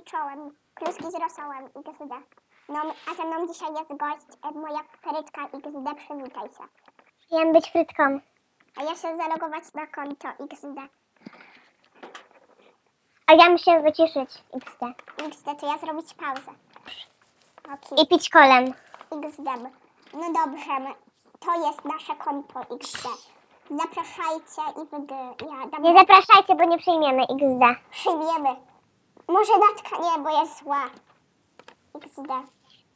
i czołem. Kluski z rosołem XD. No, a ze mną dzisiaj jest gość, e, moja frytka XD, przywitaj się. Chciałam być frytką. A ja się zalogować na konto XD. A ja muszę wyciszyć XD. XD, to ja zrobić pauzę. Okej, I pić kolem. XD. No dobrze, to jest nasze konto XD. Zapraszajcie i wtedy ja dam Nie zapraszajcie, bo nie przyjmiemy XD. przyjmiemy. Może Natka nie, bo jest zła. XD.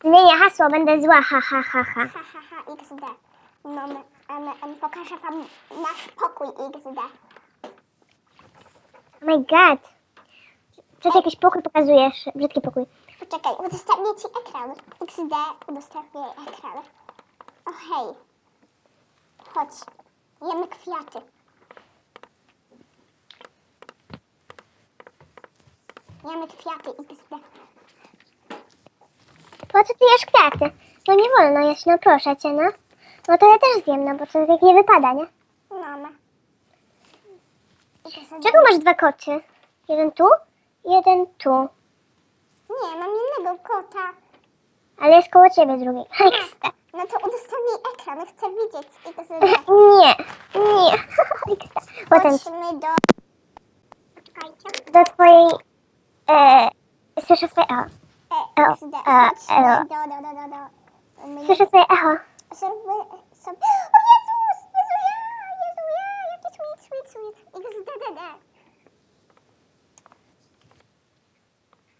Zmienię hasło, będę zła, ha, ha, ha, ha. Ha, ha, ha, XD. No, em, em, pokażę wam nasz pokój XD. Oh my god. Ty jakiś pokój pokazujesz? Brzydki pokój. Poczekaj, udostępnię ci ekran. XD, udostępnię ekran. O hej. Chodź. Jemy kwiaty. Jemy kwiaty XD. Po co ty jesz kwiaty? To nie wolno jeść, no proszę cię, no. No to ja też zjem, no bo to tak nie wypada, nie? Mamy. XD. Czego masz dwa koty? Jeden tu, jeden tu. Nie, mam innego kota. Ale jest koło ciebie drugi. No to udostępnij ekran, chcę widzieć XD. Nie, nie. XD. Potem Chodźmy do... Do twojej... Słyszę swoje echo. E, E, e, e. do, do. Mnie- Słyszę swoje echo. O Jezus! Jezu ja! Jezu ja! Jaki sweet, sweet, sweet. XDDD.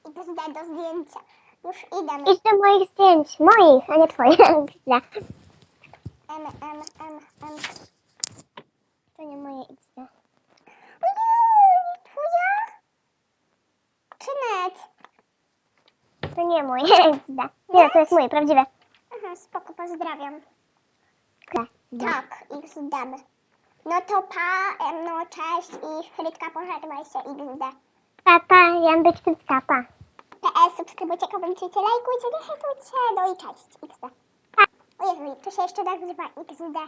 XD do zdjęcia. Już idę. Idź do moich zdjęć. Moich, a nie twoich. M, M, M, M. To nie moje XD. Nie, to jest moje, prawdziwe. Aha, spoko, pozdrawiam. XD. Tak, XD. No to pa, em, no cześć i frytka pożegnaj się XD. Papa, ja mam być frytka, pa. PS, subskrybujcie, komentujcie, lajkujcie, nie hejtujcie, no i cześć XD. O Jezu, tu się jeszcze nazywa XD.